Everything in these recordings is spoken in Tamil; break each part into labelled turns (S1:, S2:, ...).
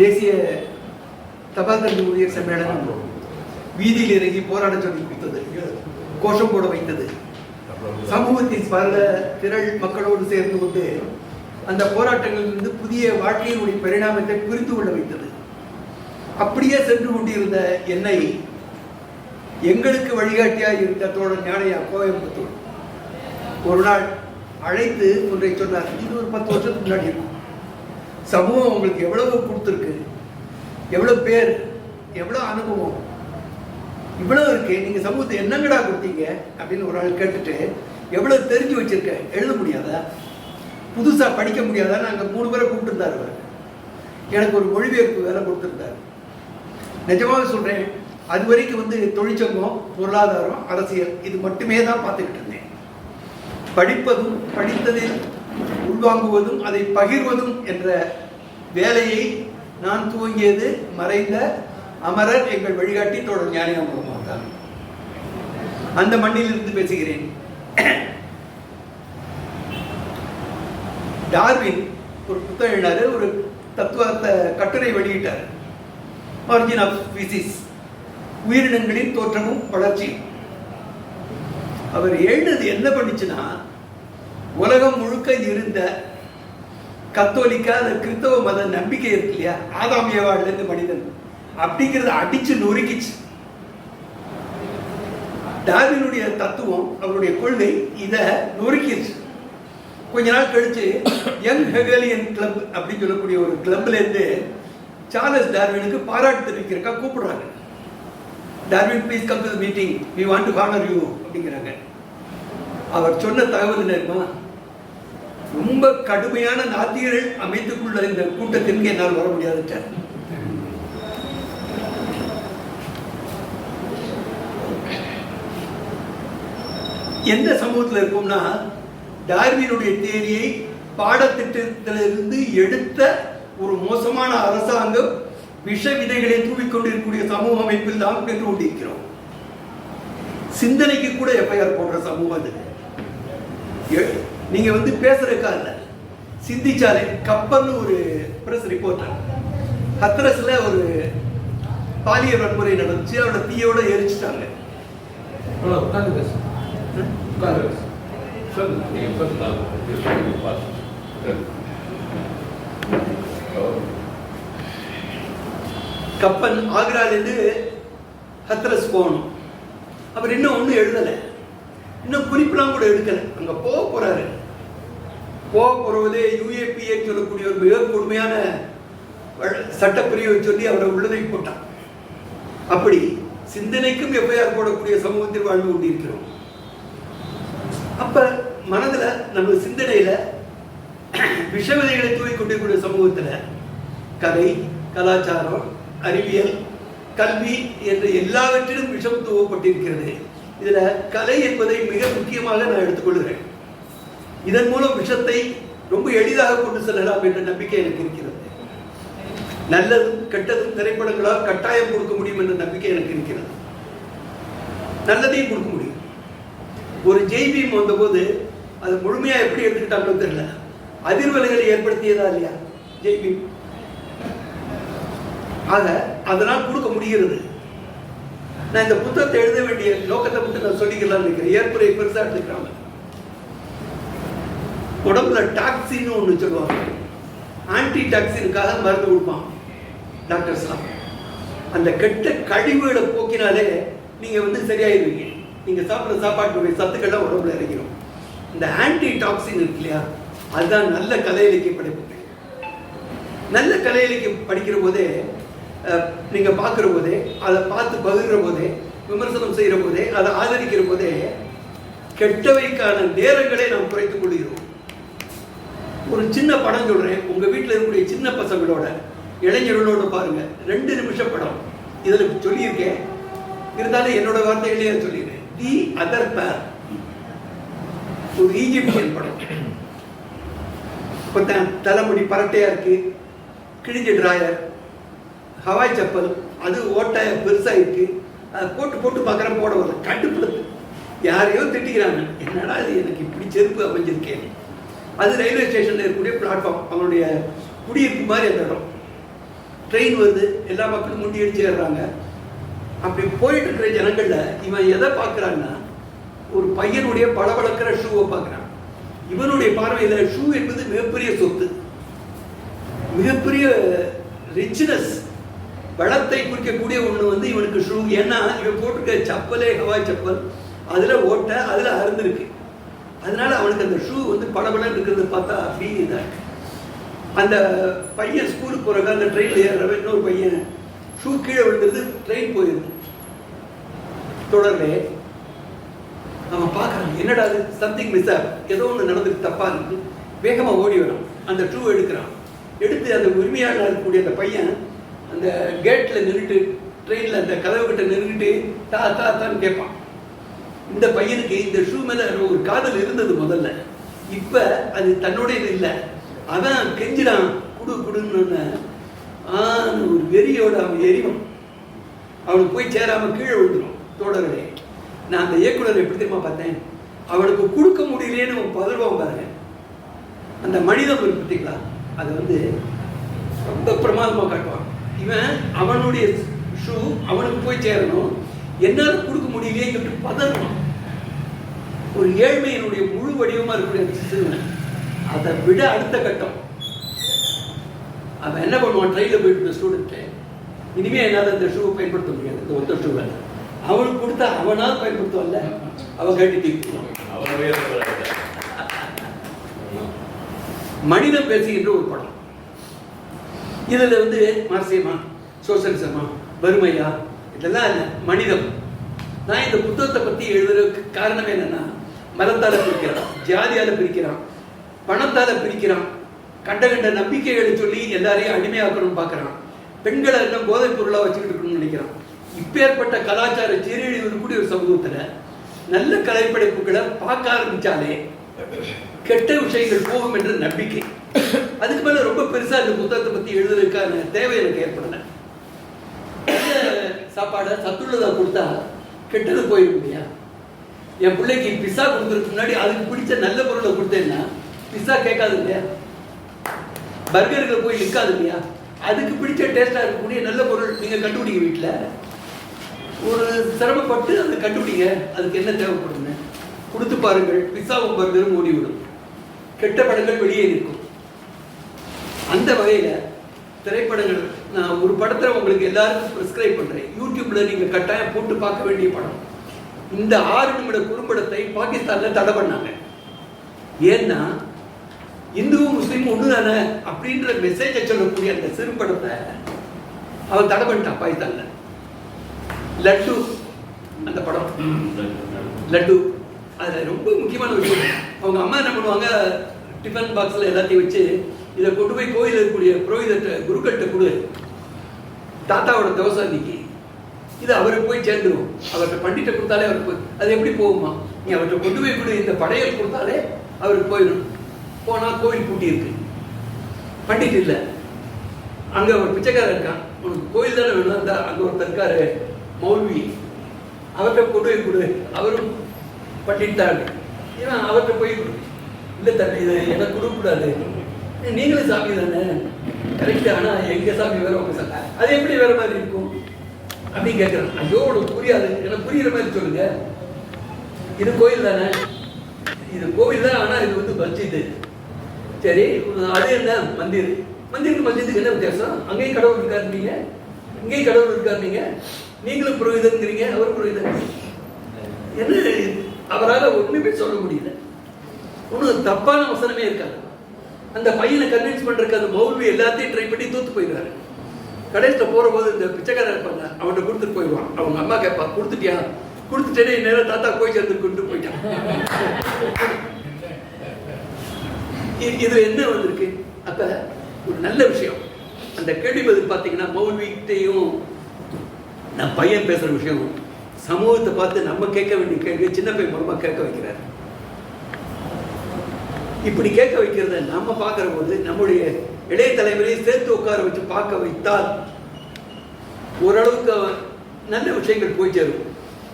S1: தேசிய தபால் தந்தி ஊழியர் சம்மேளனம் வீதியில் இறங்கி போராட சொல்லி வைத்தது கோஷம் போட வைத்தது. சமூகத்தின் பல திரள் மக்களோடு சேர்ந்து கொண்டு அந்த போராட்டங்களிலிருந்து புதிய வாழ்க்கையினுடைய பரிணாமத்தை புரிந்து கொள்ள வைத்தது. அப்படியே சென்று கொண்டிருந்த என்னை எங்களுக்கு வழிகாட்டியாக இருந்த தோழர் ஞானையா கோயம்புத்தூர். ஒரு நாள் அழைத்து ஒன்றை சொன்னார். இது ஒரு பத்து வருஷத்துக்கு முன்னாடி இருக்கும். சமூகம் உங்களுக்கு எவ்வளவு கொடுத்துருக்கு? எவ்வளோ பேர்? எவ்வளோ அனுபவம்? இவ்வளோ இருக்கு. நீங்கள் சமூகத்தை என்னங்கடா கொடுத்தீங்க? அப்படின்னு ஒரு ஆள் கேட்டுட்டு எவ்வளோ தெரிஞ்சு வச்சிருக்க? எழுத முடியாதா? புதுசாக படிக்க முடியாதா நாங்கள் மூணு பேரை கூப்பிட்டுருந்தாரு அவர். எனக்கு ஒரு மொழிபெயர்ப்பு வேலை கொடுத்துருந்தாரு. நிஜமாக சொல்கிறேன் அது வரைக்கும் வந்து தொழிற்சங்கம் பொருளாதாரம் அரசியல் இது மட்டுமே தான் பார்த்துக்கிட்டு இருந்தேன். படிப்பதும் படித்ததில் உள்வாங்குவதும் அதை பகிர்வதும் என்ற வேலையை நான் துவங்கியது மறைந்த அமரர் எங்கள் வழிகாட்டி தொடர் ஞானியா தான் அந்த மண்ணில் இருந்து பேசுகிறேன். டார்வின் ஒரு புத்தகம் எழுதினாரு ஒரு தத்துவத்தை கட்டுரை வெளியிட்டார். ஆரிஜின் ஆஃப் பிசிஸ் உயிரினங்களின் தோற்றமும் வளர்ச்சியும். அவர் எழுதுனது என்ன பண்ணுச்சுன்னா உலகம் முழுக்க இருந்த கத்தோலிக்கா அந்த கிறிஸ்தவ மத நம்பிக்கை இருக்கு இல்லையா? ஆதாம் மனிதன். அப்படிங்கிறத அடிச்சு நொறுக்கிச்சு. டார்வினுடைய தத்துவம் அவருடைய கொள்கை இதை நொறுக்கிடுச்சு கொஞ்ச நாள் கழிச்சு யங் ஹெகலியன் கிளப் அப்படின்னு சொல்லக்கூடிய ஒரு கிளப்ல இருந்து சார்லஸ் டார்வினுக்கு பாராட்டு தெரிவிக்கிறக்கா கூப்பிடுறாங்க. Darwin please come to meeting we want to honour you அப்படிங்கிறாங்க. அவர் சொன்ன தகவல் என்ன இருக்குமா ரொம்ப கடுமையான நாத்திகர்கள் அமைத்துக்குள்ள இந்த கூட்டத்திற்கு என்னால் வர முடியாது எந்த சமூகத்தில் இருக்கும்னா டார்வினுடைய தேதியை பாடத்திட்டத்திலிருந்து எடுத்த ஒரு மோசமான அரசாங்கம் விஷ விதைகளை தூவிக்கொண்டிருக்கக்கூடிய சமூக அமைப்பில் தான் நின்று கொண்டிருக்கிறோம். சிந்தனைக்கு கூட எஃப்ஐஆர் போடுற சமூகம் அது. எ- நீங்க வந்து பேசுறதுக்கா இல்ல. சிந்திச்சாலே கப்பல்னு ஒரு பிரஸ் ரிப்போர்ட்டர் ஹத்ரஸ்ல ஒரு பாலியல் வன்முறை நடந்துச்சு. அவரோட தீயோட எரிச்சிட்டாங்க.
S2: உட்காந்து பேசு உட்காந்து பேசு
S1: கப்பல் ஆக்ராலேருந்து ஹத்ரஸ் போகணும். அவர் இன்னும் ஒன்றும் எழுதலை. இன்னும் குறிப்பெல்லாம் கூட எடுக்கலை. அங்கே போக போறாரு. போக போறவதே யூஏபிஏ சொல்லக்கூடிய ஒரு மிக கொடுமையான சட்டப்பிரிவை சொல்லி அவரை உள்ளதை போட்டான் அப்படி சிந்தனைக்கும் எஃப்ஐஆர் போடக்கூடிய சமூகத்தில் வாழ்ந்து கொண்டிருக்கிறோம். அப்ப மனதுல நம்ம சிந்தனையில விஷவிதைகளை தூவி கொண்டிருக்கூடிய சமூகத்துல கலை கலாச்சாரம் அறிவியல் கல்வி என்ற எல்லாவற்றிலும் விஷம் தூவப்பட்டிருக்கிறது. இதுல கலை என்பதை மிக முக்கியமாக நான் எடுத்துக்கொள்கிறேன். இதன் மூலம் விஷத்தை ரொம்ப எளிதாக கொண்டு செல்லலாம் என்ற நம்பிக்கை எனக்கு இருக்கிறது. நல்லதும் கெட்டதும் திரைப்படங்களால் கட்டாயம் கொடுக்க முடியும் என்ற நம்பிக்கை எனக்கு இருக்கிறது. நல்லதையும் கொடுக்க முடியும். ஒரு ஜெய்பீம் வந்தபோது அது முழுமையா எப்படி எடுத்துக்கிட்டாங்களோ தெரியல. அதிர்வலைகளை ஏற்படுத்தியதா இல்லையா? ஜெய்பீம் ஆக அதனால் கொடுக்க முடிகிறது. நான் இந்த புத்தகத்தை எழுத வேண்டிய நோக்கத்தை மட்டும் நான் சொல்லிக்கலாம் நினைக்கிறேன். ஏற்புரை பெருசாக எடுத்துக்கிறாங்க உடம்புல டாக்ஸின்னு ஒன்று சொல்லுவாங்க ஆன்டி டாக்ஸினுக்காக மருந்து கொடுப்பான். டாக்டர்ஸ்லாம் அந்த கெட்ட கழிவுகளை போக்கினாலே நீங்கள் வந்து சரியாயிருவீங்க. நீங்கள் சாப்பிட்ற சாப்பாட்டுடைய சத்துக்கள்லாம் உடம்புல இறங்கிடும் இந்த ஆன்டி டாக்ஸின் இருக்கு இல்லையா? அதுதான் நல்ல கலை இலக்கிய படைப்புகள் நல்ல கலை இலக்கியம் படிக்கிற போதே நீங்கள் பார்க்குற போதே அதை பார்த்து பகிர்ற போதே விமர்சனம் செய்கிற போதே அதை ஆதரிக்கிற போதே கெட்டவைக்கான நேரங்களை நாம் குறைத்துக் கொள்கிறோம். ஒரு சின்ன படம் சொல்கிறேன் உங்கள் வீட்டில் இருக்கக்கூடிய சின்ன பசங்களோட இளைஞர்களோட பாருங்க. ரெண்டு நிமிஷம் படம். இதில் சொல்லியிருக்கேன். இருந்தாலும் என்னோட வார்த்தைகளே சொல்லியிருக்கேன் சொல்லிடுறேன். தி அதர் பேர். ஒரு ஈஜிப்தியன் படம். ஒருத்தன் தலைமுடி பரட்டையாக இருக்கு. கிழிஞ்ச டிராயர். ஹவாய் செப்பல். அது ஓட்டை பெருசாக இருக்கு. அதை போட்டு போட்டு பார்க்குறேன் போட வரல கட்டுப்படுத்து. யாரையோ திட்டிக்கிறாங்க. என்னடா இது எனக்கு இப்படி செருப்பு அமைஞ்சிருக்கேன் அது ரயில்வே ஸ்டேஷனில் இருக்கக்கூடிய பிளாட்ஃபார்ம் அவங்களுடைய குடியிருப்பு மாதிரி அந்த இடம். ட்ரெயின் வருது எல்லா மக்களும் முண்டி அடிச்சு ஏறுறாங்க. அப்படி போயிட்டு இருக்கிற ஜனங்களில் இவன் எதை பார்க்குறான்னா ஒரு பையனுடைய பளபளக்கிற ஷூவை பார்க்குறான். இவனுடைய பார்வையில் ஷூ என்பது மிகப்பெரிய சொத்து. மிகப்பெரிய ரிச்னஸ் வளத்தை குறிக்கக்கூடிய ஒன்று வந்து இவனுக்கு ஷூ ஏன்னா இவன் போட்டிருக்க செப்பலே ஹவாய் செப்பல் அதில் ஓட்ட அதில் அறந்துருக்கு அதனால அவனுக்கு அந்த ஷூ வந்து பளபளன்னு இருக்கிறது பார்த்தா அப்படி இதா அந்த பையன் ஸ்கூலுக்கு போறாங்க அந்த ட்ரெயினில் ஏறுறவன் இன்னொரு பையன் ஷூ கீழே விழுந்தது ட்ரெயின் போயிருது. தொடர்லே அவன் பார்க்குறான் என்னடா அது சம்திங் மிஸ் ஏதோ ஒன்று நடந்துட்டு தப்பாக இருக்கு. வேகமாக ஓடி வரான். அந்த ஷூ எடுக்கிறான். எடுத்து அந்த உரிமையாக இருக்கக்கூடிய அந்த பையன் அந்த கேட்டில் நின்றுட்டு ட்ரெயினில் அந்த கதவு கிட்ட நின்றுட்டு தா தா தான்னு கேட்பான். இந்த பையனுக்கு இந்த ஷூ மேல ஒரு காதல் இருந்தது முதல்ல. இப்ப அது தன்னுடைய இல்லை. அவன் கெஞ்சிடான் குடு குடுன்னு. ஆன்னு ஒரு வெறியோட அவன் எரிவான். அவனுக்கு போய் சேராம கீழே விழுந்துடும் தோழர்களே நான் அந்த இயக்குனர் எப்படி தெரியுமா பார்த்தேன்? அவனுக்கு கொடுக்க முடியலையேன்னு அவன் பதறுவான் பாருங்க. அந்த மனிதம் ஒரு பார்த்தீங்களா? அதை வந்து ரொம்ப பிரமாதமாக காட்டுவான். இவன் அவனுடைய ஷூ அவனுக்கு போய் சேரணும். என்னால் முடியலையே சொல்லிட்டு பதறுவான் ஒரு ஏழ்மையினுடைய முழு வடிவமா இருக்கக்கூடிய அந்த சிறுவன் அதை விட அடுத்த கட்டம். அவன் என்ன பண்ணுவான்? ட்ரெயினில் போயிட்டு ஸ்டூடெண்ட்டு இனிமே என்னால் இந்த ஷூவை பயன்படுத்த முடியாது. இந்த ஒத்த ஷூவை அவனுக்கு கொடுத்தா அவனால் பயன்படுத்துவான்ல? அவன் கட்டி தீர்த்துவான் மனிதம் பேசுகின்ற ஒரு படம். இதுல வந்து மார்சியமா சோசியலிசமா வறுமையா? இதெல்லாம் இல்லை. மனிதம். நான் இந்த புத்தகத்தை பத்தி எழுதுறதுக்கு காரணம் என்னன்னா மதத்தால பிரிக்கிறான் ஜாதியால பிரிக்கிறான் பணத்தால பிரிக்கிறான். கண்ட கண்ட நம்பிக்கைகளை சொல்லி எல்லாரையும் அடிமையாக்கணும்னு பார்க்குறான். பெண்களை எல்லாம் போதைப் பொருளா வச்சுக்கிட்டு இருக்கணும்னு நினைக்கிறான். இப்பேற்பட்ட கலாச்சார சீரழிவு கூடிய ஒரு சமூகத்துல நல்ல கலைப்படைப்புகளை பார்க்க ஆரம்பிச்சாலே கெட்ட விஷயங்கள் போகும் என்ற நம்பிக்கை. அதுக்கு மேல ரொம்ப பெருசா இந்த புத்தகத்தை பத்தி எழுதுறதுக்கான தேவை எனக்கு ஏற்படல. சாப்பாடை சத்துள்ளதா கொடுத்தா கெட்டது போயிடும் இல்லையா என் பிள்ளைக்கு பிஸா கொடுக்கறதுக்கு முன்னாடி அதுக்கு பிடிச்ச நல்ல பொருளை கொடுத்தேன்னா பிஸா கேட்காது இல்லையா பர்கர்களை போய் நிற்காது இல்லையா அதுக்கு பிடிச்ச டேஸ்டா இருக்கக்கூடிய நல்ல பொருள் நீங்க கண்டுபிடிங்க வீட்டில் ஒரு சிரமப்பட்டு அதை கண்டுபிடிங்க. அதுக்கு என்ன தேவைப்படுதுன்னு. கொடுத்து பாருங்கள் பிஸாவும் பர்கரும் ஓடிவிடும். கெட்ட படங்கள் வெளியே நிற்கும். அந்த வகையில திரைப்படங்கள் நான் ஒரு படத்தை உங்களுக்கு எல்லாருக்கும் ப்ரிஸ்கிரைப் பண்ணுறேன் யூடியூப்ல நீங்கள் கட்டாயம் போட்டு பார்க்க வேண்டிய படம். இந்த ஆறு நிமிட குறும்படத்தை பாகிஸ்தானில் தடை பண்ணாங்க. ஏன்னா இந்துவும் முஸ்லீமும் ஒன்று தானே அப்படின்ற மெசேஜை சொல்லக்கூடிய அந்த சிறு படத்தை அவன் தடை பண்ணிட்டான் பாகிஸ்தானில். லட்டு அந்த படம். லட்டு. அதில் ரொம்ப முக்கியமான விஷயம். அவங்க அம்மா என்ன பண்ணுவாங்க? டிஃபன் பாக்ஸில் எல்லாத்தையும் வச்சு இதை கொண்டு போய் கோயில் இருக்கக்கூடிய புரோகிதர்கிட்ட குருக்கள்கிட்ட கொடு. தாத்தாவோட தோசை அன்னைக்கு. இது அவருக்கு போய் சேர்ந்துடும் அவர்கிட்ட பண்டிட்ட கொடுத்தாலே அவருக்கு போய் அது எப்படி போகுமா நீ அவர்கிட்ட கொண்டு போய் கொடு. இந்த படையல் கொடுத்தாலே அவருக்கு போயிடும். போனால் கோயில் கூட்டியிருக்கு இருக்கு பண்டிட் இல்லை. அங்கே ஒரு பிச்சைக்காரர் இருக்கான். உனக்கு கோயில் தானே வேணும்? அந்த அங்கே ஒருத்தர் இருக்காரு மௌல்வி. அவர்கிட்ட கொண்டு போய் கொடு. அவரும் பண்டிட் தான். ஏன்னா அவர்கிட்ட போய் கொடு. இல்லை தம்பி இதை எனக்கு கொடுக்கக்கூடாது. நீங்களும் சாமி தானே கரெக்ட் ஆனால் எங்கள் சாமி வேற உங்கள் சாமி. அது எப்படி வேற மாதிரி இருக்கும்? அப்படின்னு கேட்குறேன் ஐயோ உனக்கு புரியாது. எனக்கு புரியுற மாதிரி சொல்லுங்க. இது கோயில் தானே? இது கோவில் தான் ஆனால் இது வந்து மஸ்ஜிது. சரி அது என்ன? மந்திர். மந்திருக்கு மஸ்ஜிதுக்கு என்ன வித்தியாசம்? அங்கேயும் கடவுள் இருக்காரு இங்கேயும் கடவுள் இருக்காருன்றீங்க நீங்களும் புரோகிதங்கிறீங்க அவர் புரோகிதர். என்ன அவரால் ஒன்றுமே சொல்ல முடியல. ஒன்றும் தப்பான வசனமே இருக்காது. அந்த பையனை கன்வின்ஸ் பண்றதுக்கு அந்த மௌல்வி எல்லாத்தையும் ட்ரை பண்ணி தூத்து போயிடுறாரு. கடைசியில் போற போது இந்த பிச்சைக்காரன் இருப்பாங்க அவன்கிட்ட கொடுத்துட்டு போயிடுவான். அவங்க அம்மா கேட்பா கொடுத்துட்டியா? கொடுத்துட்டேனே நேரம் தாத்தா போய் சேர்ந்து கொண்டு போயிட்டான். இ- இதுல என்ன வந்திருக்கு? அப்ப ஒரு நல்ல விஷயம். அந்த கேள்வி பதில் பார்த்தீங்கன்னா மௌல்விகிட்டையும் நான் பையன் பேசுகிற விஷயம். சமூகத்தை பார்த்து நம்ம கேட்க வேண்டிய கேள்வி சின்ன பையன் மூலமாக கேட்க வைக்கிறார். இப்படி கேட்க வைக்கிறத நம்ம பார்க்குற போது நம்முடைய இளைய தலைவரை சேர்த்து உட்கார வச்சு பார்க்க வைத்தால் ஓரளவுக்கு நல்ல விஷயங்கள் போய் சேரும்.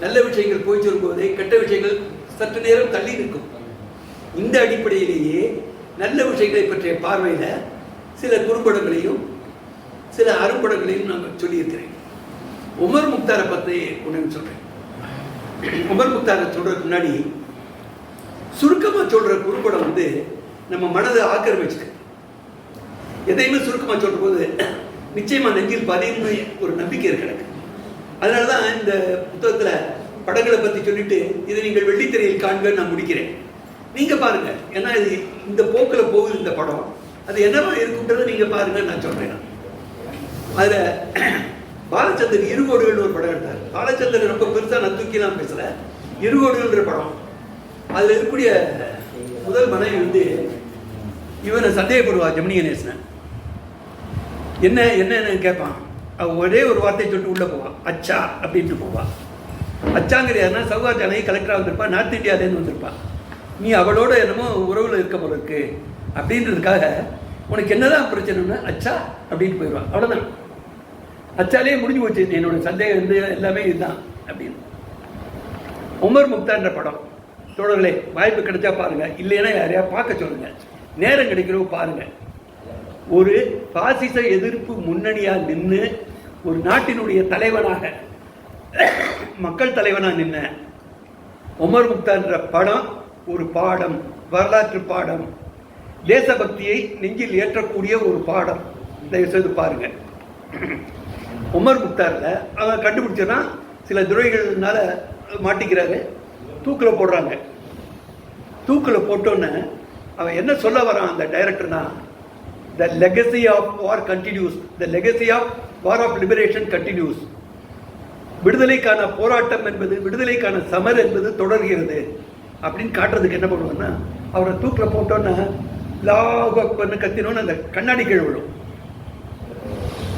S1: நல்ல விஷயங்கள் போய் சேரும் போதே கெட்ட விஷயங்கள் சற்று நேரம் தள்ளி நிற்கும். இந்த அடிப்படையிலேயே நல்ல விஷயங்களை பற்றிய பார்வையில் சில குறும்படங்களையும் சில அரும்படங்களையும் நான் சொல்லியிருக்கிறேன். உமர் முக்தாரை பற்றி ஒன்று சொல்கிறேன் உமர் முக்தாரை சொல்கிறதுக்கு முன்னாடி சுருக்கமாக சொல்கிற குறும்படம் வந்து நம்ம மனதை ஆக்கிரமிச்சுக்கு எதையுமே சுருக்கமாக சொல்கிற போது நிச்சயமாக நெஞ்சில் பதியும்னு ஒரு நம்பிக்கை இருக்கு எனக்கு. அதனால தான் இந்த புத்தகத்தில் படங்களை பற்றி சொல்லிட்டு இதை நீங்கள் வெள்ளித்திரையில் காண்க நான் முடிக்கிறேன். நீங்கள் பாருங்க. ஏன்னா இது இந்த போக்கில் போகுது இந்த படம். அது என்னவா இருக்குன்றதை நீங்கள் பாருங்க நான் சொல்கிறேன் அதில் பாலச்சந்திரன் இருகோடுகள்னு ஒரு படம் எடுத்தார். பாலச்சந்திரன் ரொம்ப பெருசாக நான் தூக்கிலாம் பேசல. இருகோடுகள்ன்ற படம். அதில் இருக்கக்கூடிய முதல் மனைவி வந்து இவனை சந்தேகப்படுவா ஜெமினி கணேசனை. என்ன என்னன்னு கேட்பான் அவன் ஒரே ஒரு வார்த்தையை சொல்லிட்டு உள்ளே போவான் அச்சா அப்படின்ட்டு போவான் அச்சாங்கிற யாருன்னா சௌகா அணை கலெக்டராக வந்திருப்பா நார்த் இந்தியாவிலேருந்து வந்திருப்பா. நீ அவளோட என்னமோ உறவில் இருக்க போல இருக்கு. அப்படின்றதுக்காக உனக்கு என்னதான் பிரச்சனைன்னு அச்சா அப்படின்ட்டு போயிடுவான் அவ்வளோதான் அச்சாலே முடிஞ்சு போச்சு. என்னோட சந்தேகம் வந்து எல்லாமே இதுதான் அப்படின்னு. உமர் முக்தான்ற படம். தோழர்களே வாய்ப்பு கிடைச்சா பாருங்க. இல்லைன்னா யாரையா பார்க்க சொல்லுங்கள் நேரம் கிடைக்கிறவோ பாருங்கள் ஒரு பாசிச எதிர்ப்பு முன்னணியாக நின்று ஒரு நாட்டினுடைய தலைவனாக மக்கள் தலைவனாக நின்ன ஒமர் முக்தான்ற படம் ஒரு பாடம் வரலாற்று பாடம் தேசபக்தியை நெஞ்சில் ஏற்றக்கூடிய ஒரு பாடம். தயவு செய்து பாருங்கள் உமர் முக்தாரில் அவன் கண்டுபிடிச்சனா சில துறைகள்னால மாட்டிக்கிறாரு. தூக்கில் போடுறாங்க. தூக்கில் போட்டோன்னே அவன் என்ன சொல்ல வரான் அந்த டைரக்டர்னா the legacy of war continues the legacy of war of liberation continues விடுதலைக்கான போராட்டம் என்பது விடுதலைக்கான சமர் என்பது தொடர்கிறது. அப்படின்னு காட்டுறதுக்கு என்ன பண்ணுவான்னா அவரை தூக்கில் போட்டோன்னா லாகன்னு கத்தினோன்னு அந்த கண்ணாடி கீழ் விழும்.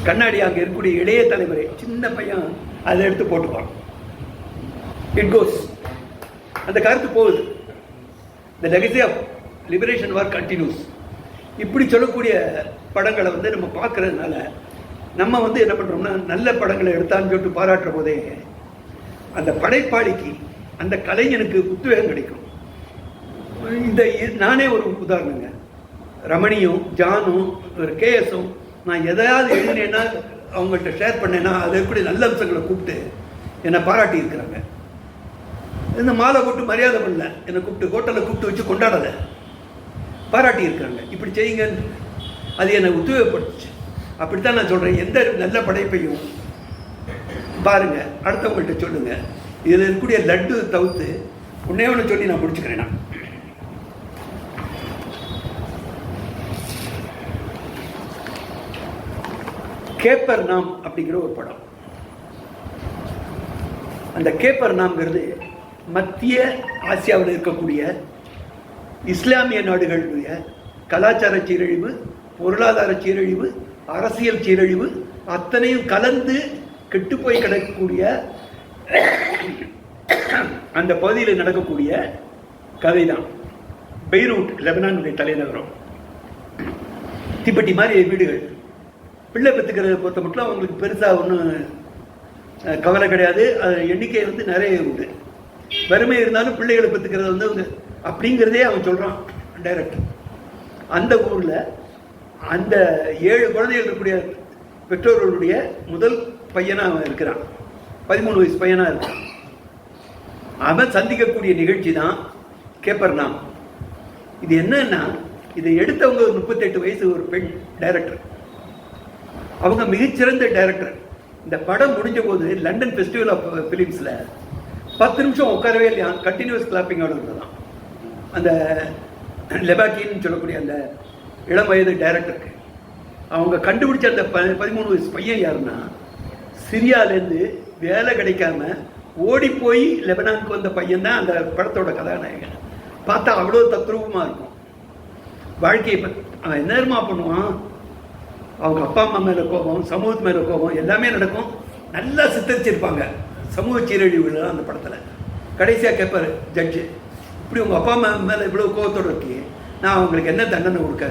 S1: கண்ணாடி அங்கே இருக்கக்கூடிய இளைய தலைமுறை சின்ன பையன் அதை எடுத்து போட்டுப்பான். இட் கோஸ் அந்த கருத்து போகுது. The legacy of liberation war continues இப்படி சொல்லக்கூடிய படங்களை வந்து நம்ம பார்க்கறதுனால நம்ம வந்து என்ன பண்ணுறோம்னா நல்ல படங்களை எடுத்தான்னு சொல்லிட்டு பாராட்டுற போதே அந்த படைப்பாளிக்கு அந்த கலைஞனுக்கு உத்வேகம் கிடைக்கும். இந்த நானே ஒரு உதாரணங்க. ரமணியும் ஜானும் ஒரு கேஎஸும் நான் எதையாவது எழுதினேன்னா அவங்கள்ட்ட ஷேர் பண்ணேன்னா அதை எப்படி நல்ல அம்சங்களை கூப்பிட்டு என்னை பாராட்டி இருக்கிறாங்க இந்த மாலை கூப்பிட்டு மரியாதை பண்ணல. என்னை கூப்பிட்டு ஹோட்டலில் கூப்பிட்டு வச்சு கொண்டாடலை. பாராட்டியிருக்காங்க. இப்படி செய்யுங்க அது என்னை உத்வேகப்படுத்துச்சு. அப்படித்தான் நான் சொல்கிறேன் எந்த நல்ல படைப்பையும் பாருங்கள் அடுத்தவங்கள்ட்ட சொல்லுங்கள் இதில் இருக்கக்கூடிய லட்டு தவிர்த்து உன்னே ஒன்று சொல்லி நான் முடிச்சுக்கிறேன் நான். கேப்பர் நாம் அப்படிங்கிற ஒரு படம். அந்த கேப்பர் நாம்ங்கிறது மத்திய ஆசியாவில் இருக்கக்கூடிய இஸ்லாமிய நாடுகளுடைய கலாச்சார சீரழிவு பொருளாதார சீரழிவு அரசியல் சீரழிவு அத்தனையும் கலந்து கெட்டுப்போய் கிடக்கக்கூடிய அந்த பகுதியில் நடக்கக்கூடிய கதை தான் பெய்ரூட் லெபனானுடைய தலைநகரம். தீப்பெட்டி மாதிரி வீடுகள். பிள்ளை பெற்றுக்கிறத பொறுத்த மட்டும் அவங்களுக்கு பெருசாக ஒன்றும் கவலை கிடையாது. அது எண்ணிக்கை வந்து நிறைய உண்டு. வறுமை இருந்தாலும் பிள்ளைகளை பத்துக்கிறது வந்து அவங்க அப்படிங்கிறதே அவன் சொல்கிறான் டைரக்ட் அந்த ஊரில் அந்த ஏழு குழந்தைகள் இருக்கக்கூடிய பெற்றோர்களுடைய முதல் பையனாக அவன் இருக்கிறான். பதிமூணு வயசு பையனாக இருக்கான். அவன் சந்திக்கக்கூடிய நிகழ்ச்சி தான் கேப்பர்னாம் இது என்னன்னா இதை எடுத்தவங்க ஒரு முப்பத்தெட்டு வயசு ஒரு பெண் டைரக்டர் அவங்க மிகச்சிறந்த டைரக்டர் இந்த படம் முடிஞ்ச போது லண்டன் ஃபெஸ்டிவல் ஆஃப் ஃபிலிம்ஸில் பத்து நிமிஷம் உட்காரவே இல்லையா? கண்டினியூஸ் கிளாப்பிங்கோட இருந்ததான் அந்த லெபாக்கின்னு சொல்லக்கூடிய அந்த இளம் வயது டைரக்டருக்கு அவங்க கண்டுபிடிச்ச அந்த ப பதிமூணு வயசு பையன் யாருன்னா சிரியாலேருந்து வேலை கிடைக்காம ஓடி போய் லெபனானுக்கு வந்த பையன் தான் அந்த படத்தோட கதாநாயகன். பார்த்தா அவ்வளோ தத்ரூபமாக இருக்கும். வாழ்க்கையை பற்றி அவன் என்னமா பண்ணுவான்? அவங்க அப்பா அம்மா மேலே கோபம் சமூகத்து மேலே கோபம் எல்லாமே நடக்கும். நல்லா சித்தரிச்சிருப்பாங்க. சமூக சீரழிவுகள்லாம் அந்த படத்தில். கடைசியாக கேட்பாரு ஜட்ஜு இப்படி உங்கள் அப்பா அம்மா மேலே இவ்வளோ கோபத்தோடு இருக்கீங்க. நான் அவங்களுக்கு என்ன தண்டனை கொடுக்க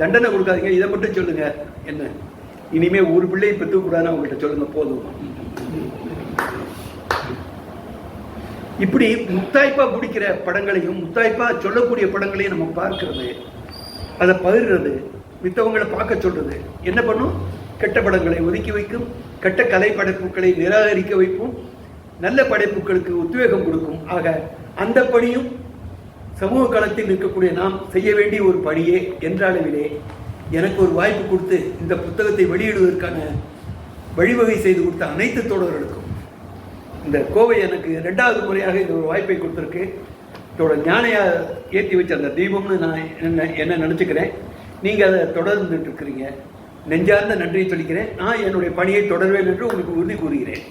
S1: தண்டனை கொடுக்காதீங்க இதை மட்டும் சொல்லுங்க. என்ன? இனிமேல் ஒரு பிள்ளையை பெற்றுக்கூடாதுன்னு அவங்கள்ட்ட சொல்லுங்க போதும். இப்படி முத்தாய்ப்பாக பிடிக்கிற படங்களையும் முத்தாய்ப்பாக சொல்லக்கூடிய படங்களையும் நம்ம பார்க்கறது. அதை பகிர்றது மித்தவங்களை பார்க்க சொல்றது. என்ன பண்ணும்? கெட்ட படங்களை ஒதுக்கி வைக்கும் கெட்ட கலை படைப்புகளை நிராகரிக்க வைக்கும் நல்ல படைப்புகளுக்கு உத்வேகம் கொடுக்கும். ஆக அந்த பணியும் சமூக களத்தில் இருக்கக்கூடிய நாம் செய்ய வேண்டிய ஒரு பணியே என்ற எனக்கு ஒரு வாய்ப்பு கொடுத்து இந்த புத்தகத்தை வெளியிடுவதற்கான வழிவகை செய்து கொடுத்த அனைத்து தோழர்களுக்கும். இந்த கோவை எனக்கு ரெண்டாவது முறையாக இந்த ஒரு வாய்ப்பை கொடுத்துருக்கு. இதோட ஞானையா ஏற்றி வச்ச அந்த தீபம்னு நான் என்ன என்ன நினச்சிக்கிறேன். நீங்கள் அதை தொடர்ந்துட்டு இருக்கிறீங்க. நெஞ்சார்ந்த நன்றியை சொல்லிக்கிறேன். நான் என்னுடைய பணியை தொடர்வேன் என்று உங்களுக்கு உறுதி கூறுகிறேன்.